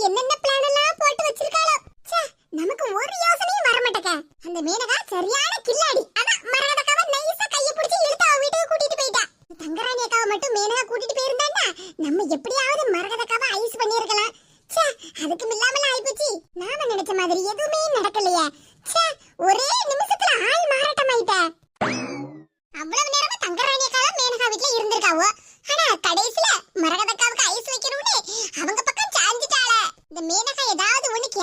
என்னென்ன பிளான்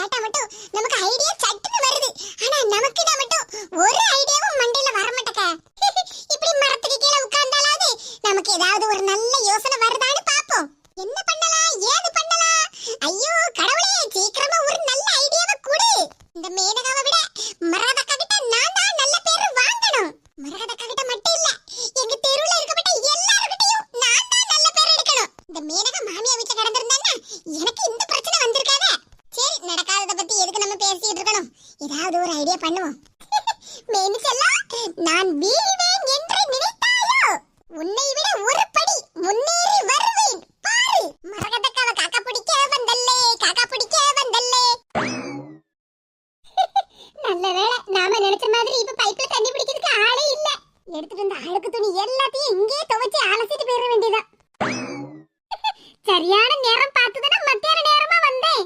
ಆಟ ಮಟ್ಟು ನಮಗ ಐಡಿಯಾ ஏதாவது ஒரு ஐடியா பண்ணுவோம். மேனு செல்லா நான் வீழ்வேன் என்று நினைத்தாயோ? உன்னை விட ஒரு படி முன்னேறி வருவேன். பாரு. மரகதக்காவ காக்கா பிடிக்க வந்தல்லே காக்கா பிடிக்க வந்தல்லே. நல்ல வேளை நாம நினைச்ச மாதிரி இப்ப பைப்ல தண்ணி பிடிக்கிறதுக்கு ஆளே இல்ல. எடுத்துட்டு வந்த அழுக்கு துணி எல்லாத்தையும் இங்கேயே துவைச்சு அலசிட்டு போயிட வேண்டியதான் சரியான நேரம் பார்த்துதான் மத்தியான நேரமா வந்தேன்.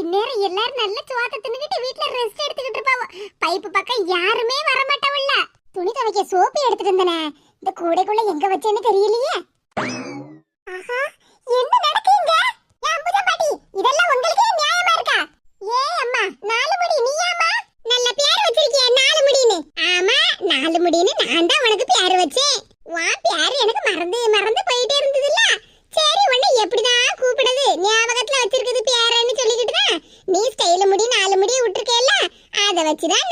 இந்நேரம் எல்லாரும் நல்ல சுவாத்த தின்னுகிட்டு வீட்டுல ரெஸ்ட் பைப்பு பக்கம் யாருமே வர மாட்டவல்ல துணி துவைக்க சோப்பு எடுத்துட்டு இருந்தனே இந்த கூடைக்குள்ள எங்க வச்சேன்னு தெரியலையே. ஆஹா என்ன நடக்குங்க பாட்டி இதெல்லாம் உங்களுக்கே நியாயமா இருக்கா? ஏ அம்மா நாலு முடி நீ ஆமா நல்ல பேர் வச்சிருக்கிய நாலு முடின்னு. ஆமா நாலு முடின்னு நான் தான் உனக்கு பேர் வச்சேன். வா பேர் எனக்கு மறந்து மறந்து போயிட்டே இருந்ததுல்ல. சரி உன்னை எப்படிதான் கூப்பிடுது ஞாபகத்துல வச்சிருக்குது பேரன்னு சொல்லிக்கிட்டு நீ ஸ்டைல முடி நாலு முடி விட்டுருக்கேல்ல? அதை வச்சுதான்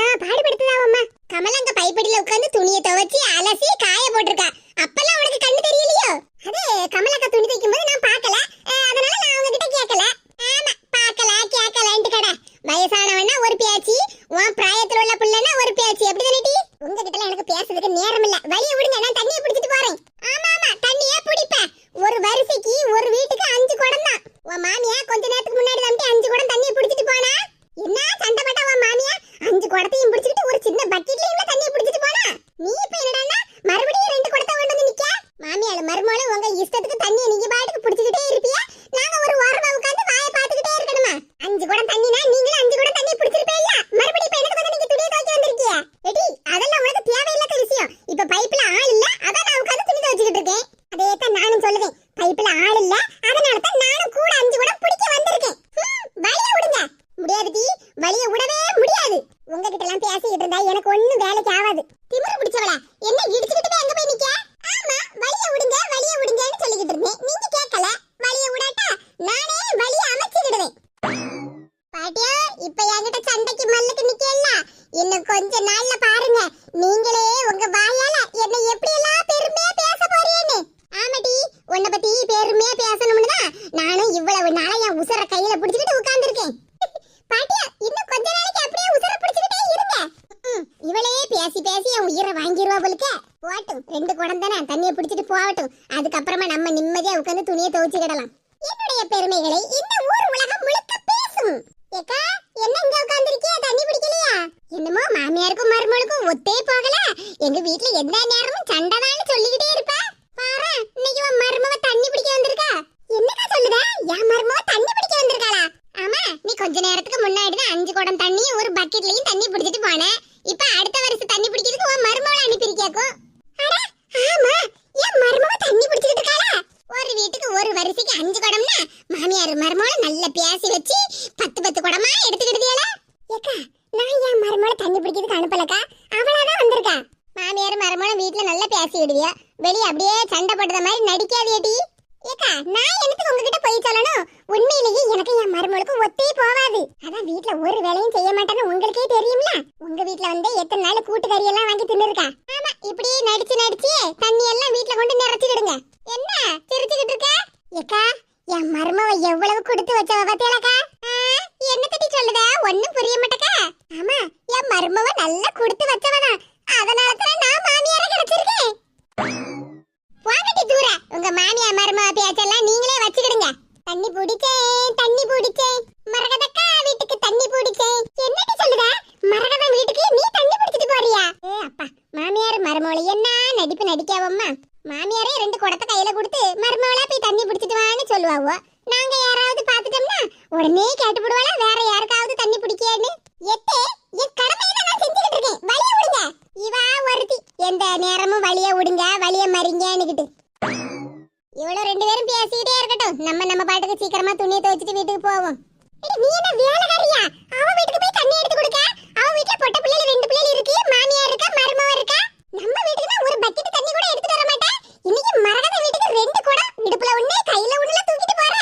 நான் பாடுபடுத்துதாவம்மா. கமலா அங்க பைப்படியில உட்காந்து துணியை துவச்சி அலசி காய போட்டிருக்கா. குடிச்சிட்டு ஒரு சின்ன பக்கெட்ல இவ்வளவு எனக்கு ஒன்னும் வேலைக்கு ஆகாது பேசி பேசி என் உயிரை வாங்கிருவா புலுக்க. போட்டும் ரெண்டு குடம் தானே தண்ணியை பிடிச்சிட்டு போகட்டும். அதுக்கப்புறமா நம்ம நிம்மதியா உட்காந்து துணியை துவைச்சுக்கிடலாம் என்னுடைய பெருமைகளை இந்த ஊர் உலகம் முழுக்க பேசும். ஏக்கா என்ன இங்க உட்கார்ந்திருக்கியா? தண்ணி பிடிக்கலையா என்னமோ மாமியாருக்கும் மருமகளுக்கும் ஒத்தே போகல. எங்க வீட்டுல எந்த நேரமும் சண்டைதான்னு சொல்லிக்கிட்டே இருப்பா. பாரு இன்னைக்கு உன் மருமவ தண்ணி பிடிக்க வந்திருக்கா? என்னக்கா சொல்லுத? என் மருமவ தண்ணி பிடிக்க வந்திருக்காளா? ஆமா நீ கொஞ்ச நேரத்துக்கு முன்னாடி தான் அஞ்சு குடம் தண்ணியும் ஒரு பக்கெட்லயும் தண்ணி பிடிச்சிட்டு போன. இப்ப அடுத்த வருஷம் தண்ணி பிடிக்க உன் மருமவள அனுப்பியிருக்கியாக்கும் அட ஆமா என் மருமவ தண்ணி பிடிச்சிட்டு இருக்காளா ஒரு வீட்டுக்கு ஒரு வரிசைக்கு அஞ்சு குடம்னா மாமியார் மருமவள நல்ல பேசி வச்சு பத்து பத்து குடமா எடுத்துக்கிடுதியால ஏக்கா நான் என் மருமவள தண்ணி பிடிக்கிறதுக்கு அனுப்பலக்கா அவளாதான் வந்திருக்கா மாமியார் மருமவள வீட்ல நல்லா பேசி விடுவியா வெளிய அப்படியே சண்டை போடுற மாதிரி நடிக்காதியடி ஏக்கா நான் எனக்கு உங்ககிட்ட போய் சொல்லணும் உண்மையிலேயே எனக்கு என் மருமகளுக்கு ஒத்தே போவாது அதான் வீட்ல ஒரு வேலையும் செய்ய மாட்டேன்னு உங்களுக்கே தெரியும்ல உங்க வீட்ல வந்து கூட்டு நாள் கூட்டுக்கறி எல்லாம் வாங்கி தின்னுருக்கா. ஆமா இப்படி நடிச்சு நடிச்சு தண்ணி எல்லாம் வீட்ல கொண்டு நிறைச்சிடுங்க என்ன? சிரிச்சுக்கிட்டு இருக்க? ஏக்கா என் மருமவ எவ்வளவு கொடுத்து வச்சவ பாத்தியாலக்கா என்ன தட்டி சொல்லுத? ஒண்ணும் புரிய மாட்டக்கா. ஆமா என் மருமவ நல்லா கொடுத்து வச்சவதான் அதனால தான் நான் மாமியார கிடைச்சிருக்கேன். வாங்கட்டி தூர. உங்க மாமியார் மருமவ பேச்செல்லாம் நீங்களே வச்சுக்கிடுங்க. தண்ணி பிடிச்சேன் தண்ணி பிடிச்சேன். மரகதக்கா வீட்டுக்கு தண்ணி பிடிச்சேன். என்னடி சொல்லுத மரகத வீட்டுக்கு நீ தண்ணி பிடிச்சிட்டு போறியா ஏ அப்பா மாமியார் மருமவளை என்ன நடிப்பு நடிக்காவம்மா மாமியாரே ரெண்டு குடத்தை கையில கொடுத்து மருமவளா போய் தண்ணி பிடிச்சிட்டு வான்னு சொல்லுவாவோ நாங்க யாராவது பாத்துட்டோம்னா உடனே கேட்டு விடுவாளா வேற யாருக்காவது தண்ணி பிடிக்கான்னு எத்தே என் கடமையை தான் நான் செஞ்சுக்கிட்டு இருக்கேன் வழிய விடுங்க இவா ஒருத்தி எந்த நேரமும் வழிய விடுங்க வழிய மறிங்கன்னுகிட்டு இவ்வளவு ரெண்டு பேரும் பேசிக்கிட்டே இருக்கட்டும் நம்ம நம்ம பாட்டுக்கு சீக்கிரமா துணியை துவைச்சிட்டு வீட்டுக்கு போவோம் எடி, நீ என்ன வேலைக்காரியா அவ வீட்டுக்கு போய் தண்ணி எடுத்து கொடுக்க அவ வீட்ல பொட்ட பிள்ளைல ரெண்டு பிள்ளைல இருக்கு மாமியார் இருக்கா மருமவ இருக்கா நம்ம வீட்டுக்கு தான் ஒரு பக்கெட் தண்ணி கூட எடுத்துட்டு வர மாட்டேன் இன்னைக்கு மரகத வீட்டுக்கு ரெண்டு குடம் இடுப்புல ஒண்ணு கையில ஒண்ணுல தூக்கிட்டு போற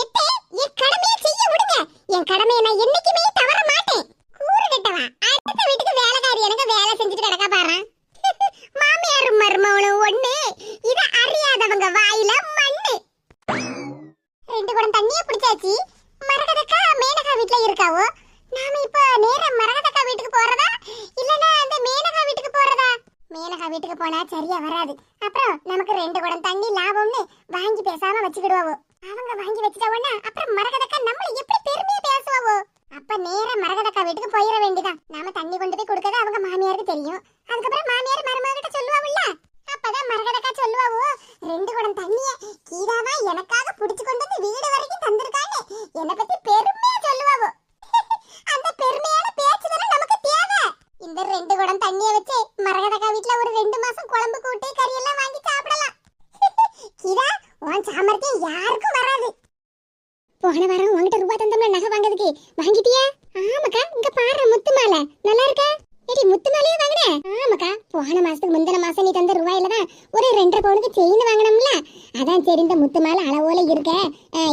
எத்தே என் கடமையை செய்ய விடுங்க என் கடமையை நான் என்னைக்குமே தவற மாட்டேன் கூறு கட்டவா அடுத்த வீட்டுக்கு வேலைக்காரி எனக்கு வேலை செஞ்சுட்டு கிடக்க பாரு மாமியாரும் மருமவளும் ஒண்ணு இத அறியாதவங்க வாயில மண்ணு ரெண்டு குடம் தண்ணிய பிடிச்சாச்சு மரகதக்கா மேனகா வீட்ல இருக்காவோ நாம இப்ப நேரா மரகதக்கா வீட்டுக்கு போறதா இல்லனா அந்த மேனகா வீட்டுக்கு போறதா மேனகா வீட்டுக்கு போனா சரியா வராது. அப்புறம் நமக்கு ரெண்டு குடம் தண்ணி லாபம்னு வாங்கி பேசாம வச்சுக்கிடுவோம் அவங்க வாங்கி வச்சுட்டாவோன்னா அப்புறம் மரகதக்கா நம்மள எப்படி பெருமையா பேசுவாவோ அப்ப நேரா மரகதக்கா வீட்டுக்கு போயிட வேண்டியதான் நாம தண்ணி கொண்டு போய் கொடுக்கறது அவங்க மாமியாருக்கு தெரியும். அதுக்கப்புறம் மாமியார் மருமக கிட்ட சொல்லுவாவுல்ல? அப்பதான் மரகதக்கா சொல்லுவாவோ ரெண்டு குடம் தண்ணிய கீதாவா எனக்காக புடிச்சு கொண்டு வந்து வீடு வரைக்கும் தந்திருக்கான்னு. என்னை பத்தி பெருமையா சொல்லுவாவோ அந்த பெருமையான பேச்சு தானே நமக்கு இந்த ரெண்டு குடம் தண்ணிய வச்சு மரகதக்கா வீட்ல ஒரு ரெண்டு மாசம் குழம்பு கூட்டு கறி எல்லாம் வாங்கி சாப்பிடலாம். கீதா உன் சாமர்த்தியம் யாருக்கும் வராது. போன வாரம் உன்கிட்ட ரூபா தந்தோம்ல நகை வாங்குறதுக்கு வாங்கிட்டியா? ஆமாக்கா இங்க பாரு முத்து மாலை. நல்லா இருக்கா? ஏடி முத்து மாலையே வாங்கின? ஆமாக்கா போன மாசத்துக்கு முந்தின மாசம் நீ தந்த ரூபாயில தான் ஒரு ரெண்டரை பவுனுக்கு செயின் வாங்கினோம்ல. அதான் சரி இந்த முத்து மாலை அளவோல இருக்க.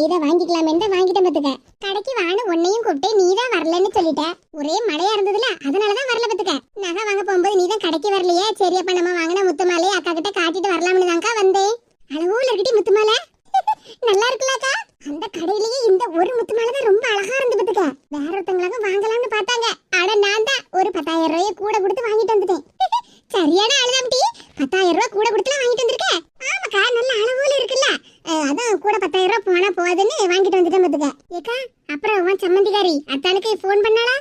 இதை வாங்கிக்கலாமே தான் வாங்கிட்டேன் பத்துக்க. கடைக்கு வான்னு உன்னையும் கூப்பிட்டு நீ தான் வரலன்னு சொல்லிட்ட. ஒரே மழையா இருந்ததுல அதனால தான் வரல பத்துக்க. நகை வாங்க போகும்போது நீ தான் கடைக்கு வரலையே. சரி அப்ப நம்ம வாங்கின முத்து மாலையை அக்கா கிட்ட காட்டிட்டு வரலாம்னு தான்க்கா வந்தேன். அளவோல இருக்கட்டி முத்து மாலை நல்லா இருக்குல்லக்கா அந்த கடையிலேயே இந்த ஒரு முத்து மாலை தான் ரொம்ப அழகா இருந்து பத்துக்க வேற ஒருத்தவங்களாக வாங்கலாம்னு பார்த்தாங்க ஆனா நான் தான் ஒரு பத்தாயிரம் ரூபாய் கூட கொடுத்து வாங்கிட்டு வந்துட்டேன் சரியான ஆளுதாம்டி பத்தாயிரம் ரூபாய் கூட கொடுத்து வாங்கிட்டு வந்திருக்க ஆமாக்கா நல்ல அளவுல இருக்குல்ல அஹ், அதான் கூட பத்தாயிரம் ரூபாய் போனா போகுதுன்னு வாங்கிட்டு வந்துட்டேன் பத்துக்க ஏக்கா அப்புறம் உன் சம்மந்திகாரி அத்தானுக்கு ஃபோன் பண்ணாளா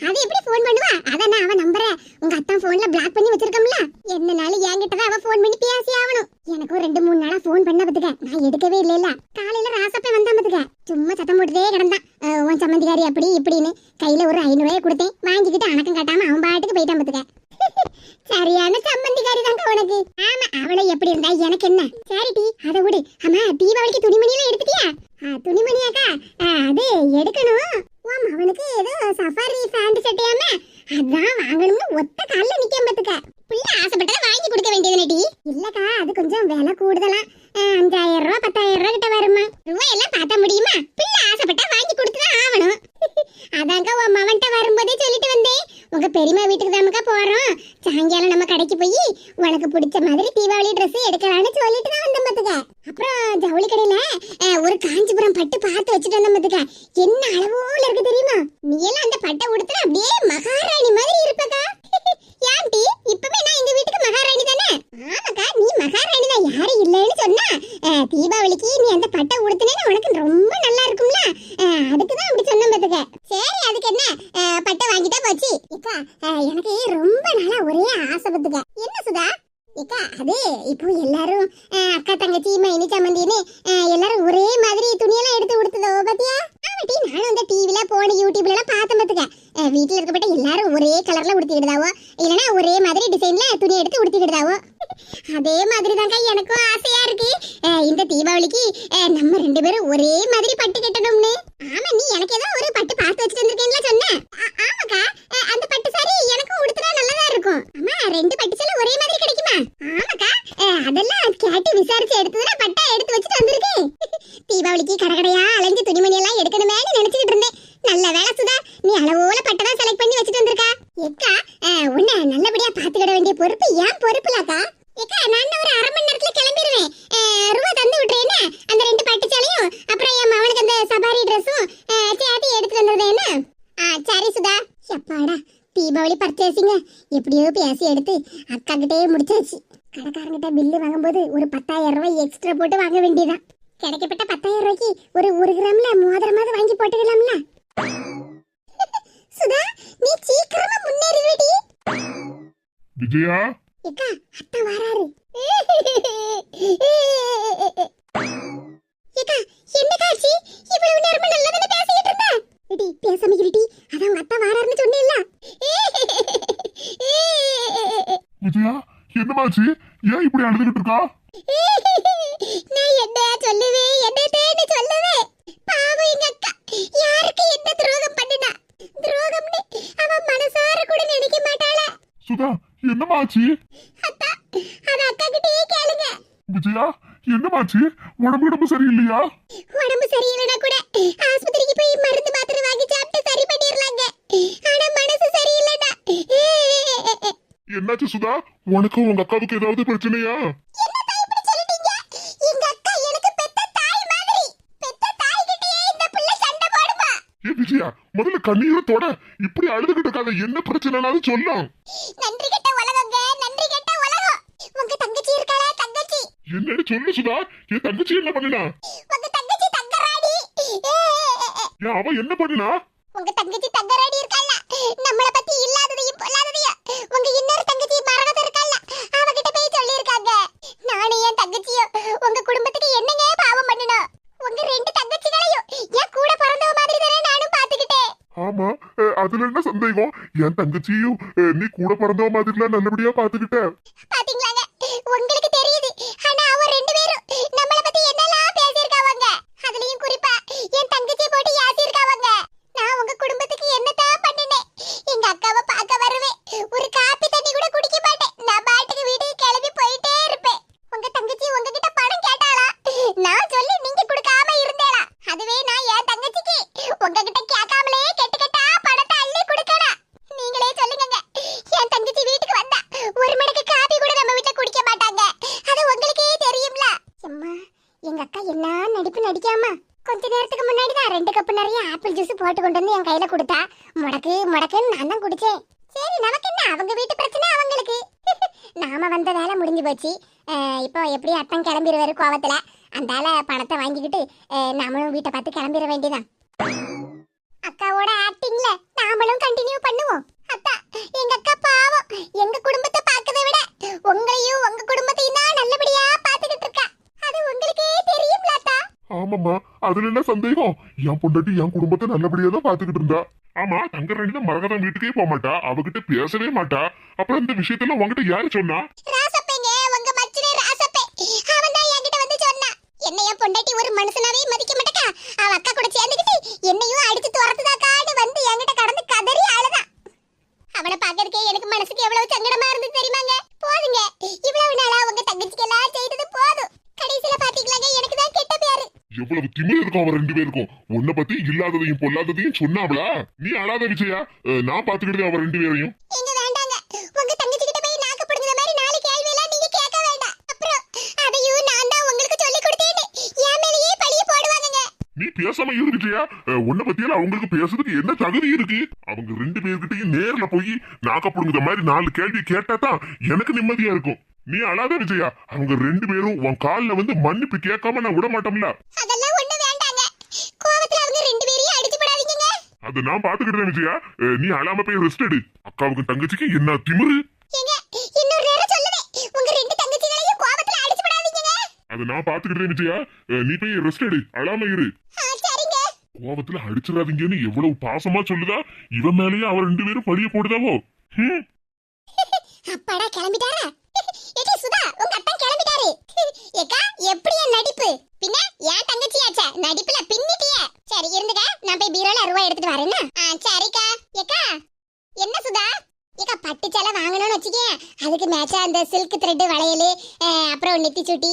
அது எப்படி ஃபோன் பண்ணுவா அதான் நான் அவ நம்பரை உங்க அத்தான் போன்ல பிளாக் பண்ணி வச்சிருக்கோம்ல? என்ன என்கிட்ட தான் அவ ஃபோன் பண்ணி பேசி ஆகணும் எனக்கும் ரெண்டு மூணு நாளா ஃபோன் பண்ண பத்துக்க. நான் எடுக்கவே இல்லைல்ல. காலையில ராசப்பே வந்தா பத்துக்க. சும்மா சத்தம் போட்டுட்டே கிடந்தான். உன் சம்மந்திகாரி அப்படி இப்படின்னு கையில ஒரு ஐநூறு கொடுத்தேன். வாங்கிக்கிட்டு அணக்கம் காட்டாம அவன் பாட்டுக்கு போயிட்டான் பத்துக்க. சரியான சம்மந்திக்காரி தான் உனக்கு. ஆமா அவளை எப்படி இருந்தா எனக்கு என்ன? சரி டி அதை விடு. ஆமா தீபாவளிக்கு துணிமணி எல்லாம் எடுத்துட்டியா துணிமணியாக்கா? அது எடுக்கணும். உன் அவனுக்கு ஏதோ சஃபாரி ஃபேண்ட் சட்டையாம. அதான் வாங்கணும்னு ஒத்த கால்ல நிக்க பத்துக்க. புள்ள ஆசைப்பட்டதை வாங்கி கொடுக்க வேண்டியது இல்லக்கா அது கொஞ்சம் விலை கூடுதலா ஆ, அஞ்சாயிரம் ரூபா பத்தாயிரம் ரூபா கிட்ட வருமா ரூபாய் எல்லாம் பார்த்தா முடியுமா பிள்ளை ஆசைப்பட்டா வாங்கி கொடுத்துதான் ஆகணும் அதாங்க உன் மவன்கிட்ட வரும்போதே சொல்லிட்டு வந்தேன் உங்க பெரியம்மா வீட்டுக்கு தாமக்கா போறோம் சாயங்காலம் நம்ம கடைக்கு போய் உனக்கு பிடிச்ச மாதிரி தீபாவளி Dress எடுக்கலாம்னு சொல்லிட்டு தான் வந்தேன் பாத்துக்க அப்புறம் ஜவுளி கடையில அஹ், ஒரு காஞ்சிபுரம் பட்டு பார்த்து வச்சுட்டு வந்தேன் பாத்துக்க என்ன அளவோல இருக்கு தெரியுமா நீ எல்லாம் அந்த பட்டை உடுத்துற அப்படியே மகாராணி மாதிரி இருப்பக்கா ஏன்டி இப்பவே நான் எங்க வீட்டுக்கு மகாராணி தானே அஹ், பட்டை வாங்கிட்டா போச்சு ஏக்கா அஹ், எனக்கு ரொம்ப நாளா ஒரே ஆசை பத்துக்க என்ன சுதா ஏக்கா அது இப்போ எல்லாரும் அஹ், அக்கா தங்கச்சி மைனி சம்மந்தின்னு அஹ், எல்லாரும் ஒரே மாதிரி துணியெல்லாம் எடுத்து கொடுத்ததோ பாத்தியா ஆமாட்டி நானும் இந்த டிவில போன யூடியூப்ல எல்லாம் பார்த்தேன் பாத்துக்க அஹ், வீட்ல இருக்கப்பட்ட எல்லாரும் ஒரே கலர்ல உடுத்திக்கிடுதாவோ இல்லனா ஒரே மாதிரி டிசைன்ல துணி எடுத்து உடுத்திக்கிடுதாவோ அதே மாதிரி தாங்க எனக்கும் ஆசையா இருக்கு. இந்த தீபாவளிக்கு நம்ம ரெண்டு பேரும் ஒரே மாதிரி பட்டு கட்டணும்னு. ஆமா நீ எனக்கு ஏதோ ஒரு பட்டு பார்த்து வச்சுட்டு வந்திருக்கேன்ல சொன்ன. ஆமாக்கா. அந்த பட்டு சாரி எனக்கும் உடுத்தினா நல்லதா இருக்கும். ஆமா ரெண்டு பட்டு சேலை ஒரே மாதிரி கிடைக்குமா? ஆமாக்கா. அதெல்லாம் கேட்டு விசாரிச்சு எடுத்ததுல பட்டா எடுத்து வச்சுட்டு வந்திருக்கேன். தீபாவளிக்கு கடகடையா அலைஞ்சு துணிமணி எல்லாம் எடுக்கணுமேன்னு நினைச்சுக்கிட்டு இருந்தேன் நல்ல வேலை சுதா நீ அளவோல பட்டை தான் செலக்ட் பண்ணி வச்சுட்டு வந்திருக்கா ஏக்கா அஹ், உன்னை நல்லபடியா பாத்துக்கிட வேண்டிய பொறுப்பு ஏன் பொறுப்புலாக்கா? ஏக்கா நான் ஒரு அரை மணி நேரத்துல கிளம்பிடுவேன் ரூபா தந்து விட்டுறேன்னு அந்த ரெண்டு பட்டுச்சாலையும் அப்புறம் என் மவனுக்கு அந்த சபாரி ட்ரெஸ்ஸும் சேர்த்து எடுத்து வந்துடுறேன்னு ஆ சரி சுதா. எப்பாடா தீபாவளி பர்ச்சேசிங்க எப்படியோ பேசி எடுத்து அக்கா கிட்டே முடிச்சாச்சு. கடைக்காரங்கிட்ட பில்லு வாங்கும்போது ஒரு பத்தாயிரம் ரூபாய் எக்ஸ்ட்ரா போட்டு வாங்க வேண்டியதான் கிடைக்கப்பட்ட பத்தாயிரம் ரூபாய்க்கு ஒரு ஒரு கிராம்ல மோதிரமாவது வாங்கி போட்டுக்கலாம்ல? சுதா நீ சீக்கிரமா முன்னேறிவிடி விஜயா? ஏக்கா அத்தை வராரு. ஏக்கா என்ன காட்சி இவ்வளவு நேரமா நல்லதானே பேசிட்டு இருந்த? இடி பேசாம இருடி. அதான் உங்க அத்தை வராருன்னு சொன்னேல்ல விஜயா என்னமாச்சு ஏன் இப்படி அழுதுகிட்டு இருக்கா? நான் என்ன சொல்லுவேன் என்ன தேடி சொல்லுவேன் பாவம் எங்க அக்கா. யாருக்கு என்ன துரோகம் பண்ணினா? துரோகம்னு அவன் மனசார கூட நினைக்க மாட்டாளா. சுதா என்னமாச்சு அத்தா அத அக்கா கிட்டயே கேளுங்க விஜயா என்னமாச்சு? உடம்பு உடம்பு சரியில்லையா? உடம்பு சரியில்லைனா கூட ஆஸ்பத்திரிக்கு போய் மருந்து மாத்திரை வாங்கி சாப்பிட்டு சரி பண்ணிடலாங்க. ஆனா மனசு சரியில்லைனா என்னாச்சு சுதா? உனக்கும் உங்க அக்காவுக்கு ஏதாவது பிரச்சனையா? விஜயா முதல்ல கண்ணீரை தொட. இப்படி அழுதுகிட்டு இருக்காத. என்ன பிரச்சனைனாலும் சொல்லும் நன்றி கெட்ட உலகங்க நன்றி கெட்ட உலகம் உங்க தங்கச்சி இருக்காளா தங்கச்சி என்னன்னு சொல்லு சுதா? என் தங்கச்சி என்ன பண்ணினா? உங்க தங்கச்சி தங்கராடி. ஏன் அவ என்ன பண்ணினா? உங்க தங்கச்சி தங்கராடி இருக்காள நம்மள பத்தி இல்லாததையும் பொல்லாததையும் உங்க இன்னொரு தங்கச்சி மரகத இருக்காள அவகிட்ட போய் சொல்லியிருக்காங்க. நானும் என் தங்கச்சியும் உங்க குடும்பத்துக்கு என்னங்க பாவம் பண்ணணும் உங்க ரெண்டு தங்கச்சிகளையும் என் கூட பிறந்தவ மாதிரி தானே நானும் பாத்துக்கிட்டேன் ஆமா அஹ், அதுல என்ன சந்தேகம்? என் தங்கச்சியும் நீ கூட பிறந்தவ மாதிரிலாம் நல்லபடியா பாத்துக்கிட்ட பாத்தீங்களாங்க உங்களுக்கு தெரியுது ஆனா அவ ரெண்டு பேரும் நம்மள பத்தி என்னெல்லாம் பேசியிருக்காவங்க அதுலயும் குறிப்பா என் தங்கச்சி போட்டு யாசியிருக்காவங்க நான் உங்க குடும்பத்துக்கு என்னதான் பண்ணினேன் எங்க அக்காவை பார்க்க வருவேன் ஒரு காப்பி தண்ணி கூட குடிக்க மாட்டேன் நான் பாட்டுக்கு வீட்டுக்கு கிளம்பி போயிட்டே இருப்பேன் உங்க தங்கச்சி உங்ககிட்ட பணம் கேட்டாளா நான் சொல்லி நீங்க கொடுக்காம இருந்தேளா அதுவே நான் என் தங்கச்சிக்கு உங்ககிட்ட கேட்காமலே கெட்டு கெட்டா பணத்தை அள்ளி கொடுக்கணும் நீங்களே சொல்லுங்க என் தங்கச்சி வீட்டுக்கு வந்தா ஒரு மடக்கு காபி கூட நம்ம வீட்ல குடிக்க மாட்டாங்க அது உங்களுக்கே தெரியும்ல அம்மா எங்க அக்கா என்ன நடிப்பு நடிக்காம கொஞ்ச நேரத்துக்கு முன்னாடி தான் ரெண்டு கப்பு நிறைய ஆப்பிள் ஜூஸ் போட்டு கொண்டு வந்து என் கையில கொடுத்தா. முடக்கு முடக்குன்னு நான் தான் குடிச்சேன். சரி நமக்கு என்ன? அவங்க வீட்டு பிரச்சனை அவங்களுக்கு. நாம வந்த வேலை முடிஞ்சு போச்சு. இப்போ எப்படி அத்தன் கிளம்பிடுவாரு கோவத்துல? அந்தால பணத்தை வாங்கிக்கிட்டு நாமளும் வீட்டை பார்த்து கிளம்பிட வேண்டியதான் அக்காவோட ஆக்டிங்ல நாமளும் கண்டினியூ பண்ணுவோம். அத்தா எங்க அக்கா பாவம். எங்க குடும்பத்தை பார்க்கதை விட உங்களையும் உங்க குடும்பத்தை தான் நல்லபடியா பாத்துக்கிட்டு இருக்கா அது உங்களுக்கே தெரியும்ல அத்தா குடும்பமா அதுல என்ன சந்தேகம்? என் பொண்டாட்டி என் குடும்பத்தை நல்லபடியா தான் பாத்துக்கிட்டு இருந்தா. ஆமா தங்கராணி தான் மரகதம் வீட்டுக்கே போக மாட்டா. அவகிட்ட பேசவே மாட்டா. அப்புறம் இந்த விஷயத்தெல்லாம் உங்ககிட்ட யாரு சொன்னா? என்னைய பொண்டாட்டி ஒரு மனுஷனாவே மதிக்க மாட்டேக்கா. அவ அக்கா கூட சேர்ந்துக்கிட்டு என்னையும் அடிச்சு துரத்துதாக்கான்னு வந்து என்கிட்ட கடந்து கதறி அழுதான் அவனை பார்க்கறதுக்கே எனக்கு மனசுக்கு எவ்வளவு சங்கடமா இருந்தது தெரியுமாங்க? போதுங்க. இவ்வளவு நாளா உங்க தங்கச்சிக்கு எல்லாம் செய்தது போதும் கடைசியில பாத்தீங்களாங்க எனக்கு தான் கெட்ட பேரு எவ்வளவு திமிர் இருக்கும் அவன் ரெண்டு பேருக்கும். உன்னை பத்தி இல்லாததையும் பொல்லாததையும் சொன்னாவளா? நீ அழாத விஜயா. நான் பாத்துக்கிட்டது அவன் ரெண்டு பேரையும். நீ பேசாம இரு விஜயா. அஹ், உன்னை பத்தியெல்லாம் அவங்களுக்கு பேசுறதுக்கு என்ன தகுதி இருக்கு? அவங்க ரெண்டு பேர்கிட்டயும் நேர்ல போய் நாக்க புடுங்குற மாதிரி நாலு கேள்வி கேட்டா தான் எனக்கு நிம்மதியா இருக்கும். நீ அழாத விஜயா. அவங்க ரெண்டு பேரும் உன் கால்ல வந்து மன்னிப்பு கேட்காம நான் விட மாட்டோம்ல. அதெல்லாம் ஒண்ணு வேண்டாங்க. கோவத்துல அவங்க ரெண்டு பேரையும் அடிச்சு போடாதீங்க அது நான் பாத்துக்கிட்டேன் விஜயா. நீ அழாம போய் ரெஸ்ட் எடு. அக்காவுக்கு தங்கச்சிக்கு என்ன திமிரு? இன்னொரு நேரம் சொல்லுவேன் உங்க ரெண்டு தங்கச்சிகளையும் அடிச்சு அதை நான் பாத்துக்கிட்டேன் விஜயா. நீ போய் ரெஸ்ட் எடு. அழாம இரு. கோவத்துல அடிச்சிடாதீங்கன்னு எவ்வளவு பாசமா சொல்லுதா? இவன் மேலேயே அவ ரெண்டு பேரும் பழிய போடுதாவோ? அப்பாடா கிளம்பிட்டாரா ஏடி சுதா உங்க அப்பா கிளம்பிட்டாரு ஏக்கா எப்படி என் நடிப்பு பின்ன ஏன் தங்கச்சியாச்சே நடிப்புல பின்னிட்டியே சரி இருந்துக்க நான் போய் பீரோல ரூபாய் எடுத்துட்டு வரேன்னா ஆ சரிக்கா ஏக்கா என்ன சுதா ஏக்கா பட்டு சேலை வாங்கணும்னு வச்சுக்கே இந்த சில்க் த்ரெட் வளையல் அப்புறம் நெத்தி சுட்டி